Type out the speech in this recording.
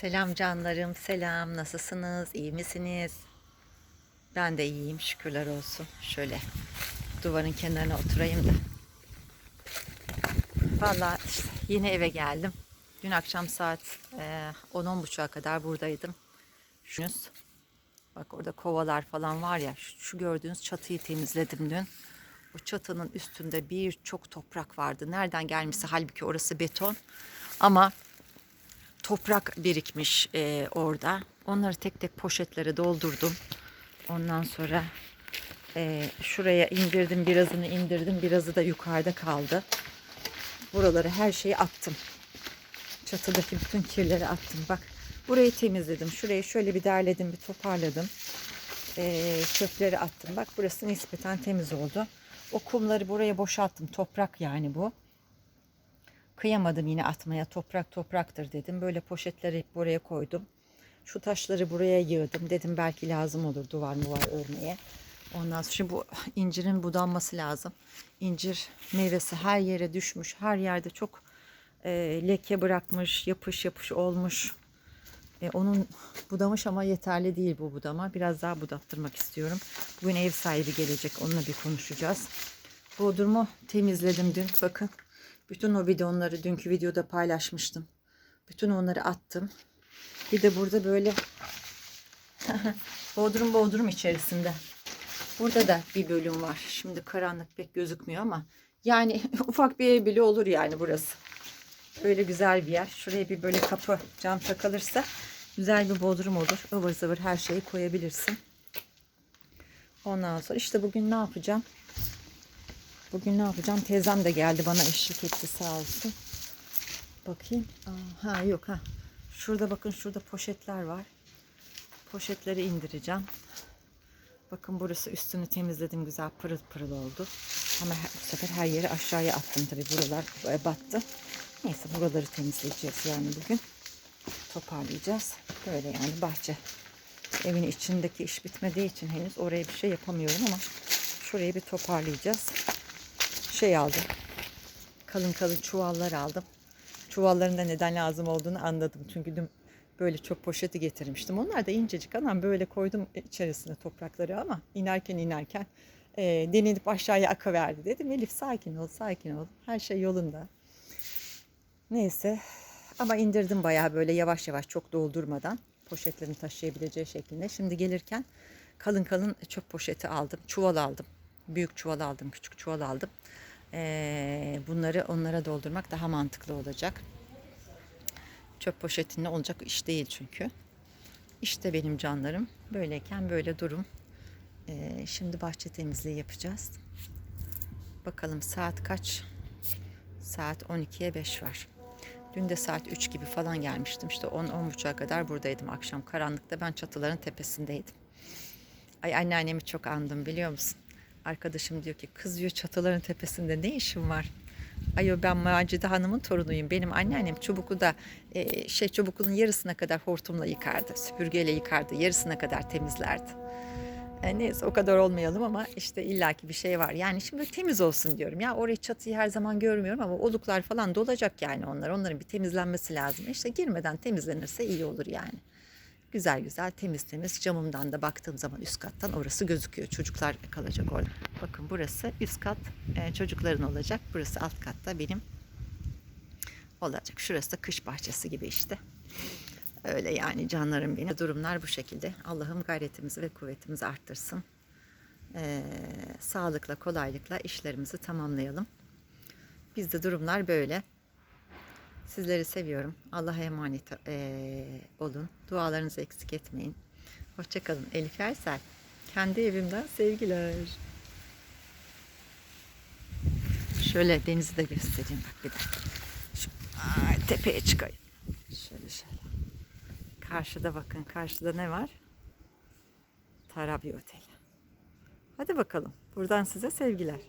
Selam canlarım, selam. Nasılsınız? İyi misiniz? Ben de iyiyim, şükürler olsun. Şöyle duvarın kenarına oturayım da. Vallahi işte yine eve geldim. Dün akşam saat e, 10-10.30'a kadar buradaydım. Şunuz. Bak orada kovalar falan var ya. Şu, şu gördüğünüz çatıyı temizledim dün. O çatının üstünde birçok toprak vardı. Nereden gelmişse halbuki orası beton. Ama toprak birikmiş e, orada. Onları tek tek poşetlere doldurdum. Ondan sonra e, şuraya indirdim, birazını indirdim, birazı da yukarıda kaldı. Buraları her şeyi attım. Çatıdaki bütün kirleri attım. Bak burayı temizledim. Şurayı şöyle bir derledim, bir toparladım. E, çöpleri attım. Bak burası nispeten temiz oldu. O kumları buraya boşalttım. Toprak yani bu. Kıyamadım yine atmaya. Toprak topraktır dedim. Böyle poşetleri buraya koydum. Şu taşları buraya yığdım. Dedim belki lazım olur duvar muvar örmeye. Ondan sonra şimdi bu incirin budanması lazım. İncir meyvesi her yere düşmüş. Her yerde çok e, leke bırakmış, yapış yapış olmuş. E, onun budamış ama yeterli değil bu budama. Biraz daha budattırmak istiyorum. Bugün ev sahibi gelecek. Onunla bir konuşacağız. Bodrumu temizledim dün. Bakın. Bütün o bidonları dünkü videoda paylaşmıştım. Bütün onları attım. Bir de burada böyle bodrum bodrum içerisinde. Burada da bir bölüm var. Şimdi karanlık pek gözükmüyor ama yani ufak bir ev bile olur yani burası. Böyle güzel bir yer. Şuraya bir böyle kapı cam takılırsa güzel bir bodrum olur. ıvır zıvır her şeyi koyabilirsin. Ondan sonra işte bugün ne yapacağım? Bugün ne yapacağım? Teyzem de geldi bana eşlik etti sağ olsun. Bakayım. Ha yok ha. Şurada bakın şurada poşetler var. Poşetleri indireceğim. Bakın burası üstünü temizledim güzel pırıl pırıl oldu. Ama bu sefer her yeri aşağıya attım tabii buralar e, battı. Neyse buraları temizleyeceğiz yani bugün. Toparlayacağız. Böyle yani bahçe. Evin içindeki iş bitmediği için henüz oraya bir şey yapamıyorum ama şurayı bir toparlayacağız. Şey aldım. Kalın kalın çuvallar aldım. Çuvalların da neden lazım olduğunu anladım. Çünkü dün böyle çok poşeti getirmiştim. Onlar da incecik anam böyle koydum içerisine toprakları ama inerken inerken e, denilip aşağıya akıverdi. Dedim Elif sakin ol sakin ol. Her şey yolunda. Neyse ama indirdim bayağı böyle yavaş yavaş çok doldurmadan poşetlerini taşıyabileceği şeklinde. Şimdi gelirken kalın kalın çöp poşeti aldım. Çuval aldım. Büyük çuval aldım, küçük çuval aldım. Ee, bunları onlara doldurmak daha mantıklı olacak. Çöp poşetinde olacak iş değil çünkü. İşte benim canlarım. Böyleyken böyle durum. Ee, şimdi bahçe temizliği yapacağız. Bakalım saat kaç? Saat 12'ye 5 var. Dün de saat 3 gibi falan gelmiştim. İşte 10-10.30'a kadar buradaydım akşam. Karanlıkta ben çatıların tepesindeydim. Ay anneannemi çok andım biliyor musun? Arkadaşım diyor ki kız diyor çatıların tepesinde ne işin var? Ayo ben Macide Hanım'ın torunuyum. Benim anneannem Çubuklu'da e, şey Çubuklu'nun yarısına kadar hortumla yıkardı. Süpürgeyle yıkardı. Yarısına kadar temizlerdi. E, neyse o kadar olmayalım ama işte illaki bir şey var. Yani şimdi temiz olsun diyorum. Ya orayı çatıyı her zaman görmüyorum ama oluklar falan dolacak yani onlar. Onların bir temizlenmesi lazım. İşte girmeden temizlenirse iyi olur yani. Güzel güzel temiz temiz camımdan da baktığım zaman üst kattan orası gözüküyor. Çocuklar kalacak orada. Bakın burası üst kat e, çocukların olacak. Burası alt katta benim olacak. Şurası da kış bahçesi gibi işte. Öyle yani canlarım benim. Durumlar bu şekilde. Allah'ım gayretimizi ve kuvvetimizi arttırsın. Ee, sağlıkla, kolaylıkla işlerimizi tamamlayalım. Bizde durumlar böyle. Sizleri seviyorum. Allah'a emanet ee, olun. Dualarınızı eksik etmeyin. Hoşçakalın. Elif Ersel. Kendi evimden sevgiler. Şöyle denizi de göstereyim bak bir dakika. Şu, tepeye çıkayım. Şöyle şöyle. Karşıda bakın. Karşıda ne var? Tarabya Oteli. Hadi bakalım. Buradan size sevgiler.